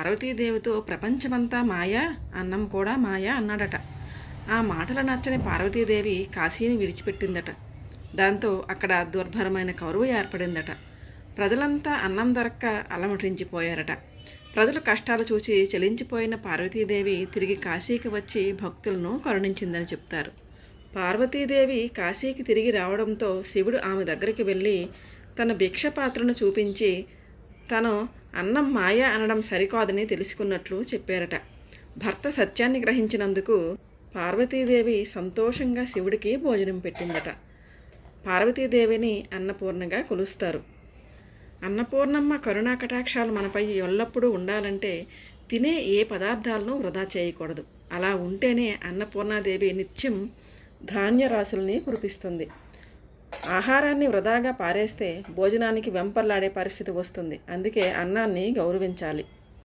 పార్వతీదేవితో ప్రపంచమంతా మాయా అన్నం కూడా మాయా అన్నాడట. ఆ మాటలు నచ్చని పార్వతీదేవి కాశీని విడిచిపెట్టిందట. దాంతో అక్కడ దుర్భరమైన కరువు ఏర్పడిందట. ప్రజలంతా అన్నం దొరక్క అలమటించిపోయారట. ప్రజలు కష్టాలు చూచి చలించిపోయిన పార్వతీదేవి తిరిగి కాశీకి వచ్చి భక్తులను కరుణించిందని చెప్తారు. పార్వతీదేవి కాశీకి తిరిగి రావడంతో శివుడు ఆమె దగ్గరికి వెళ్ళి తన భిక్ష పాత్రను చూపించి తను అన్నం మాయ అనడం సరికాదని తెలుసుకున్నట్లు చెప్పారట. భర్త సత్యాన్ని గ్రహించినందుకు పార్వతీదేవి సంతోషంగా శివుడికి భోజనం పెట్టిందట. పార్వతీదేవిని అన్నపూర్ణగా కొలుస్తారు. అన్నపూర్ణమ్మ కరుణా కటాక్షాలు మనపై ఎల్లప్పుడూ ఉండాలంటే తినే ఏ పదార్థాలను వృధా చేయకూడదు. అలా ఉంటేనే అన్నపూర్ణాదేవి నిత్యం ధాన్యరాశుల్ని కురిపిస్తుంది. ఆహారాన్ని వృధాగా పారేస్తే భోజనానికి వెంపర్లాడే పరిస్థితి వస్తుంది. అందుకే అన్నాన్ని గౌరవించాలి.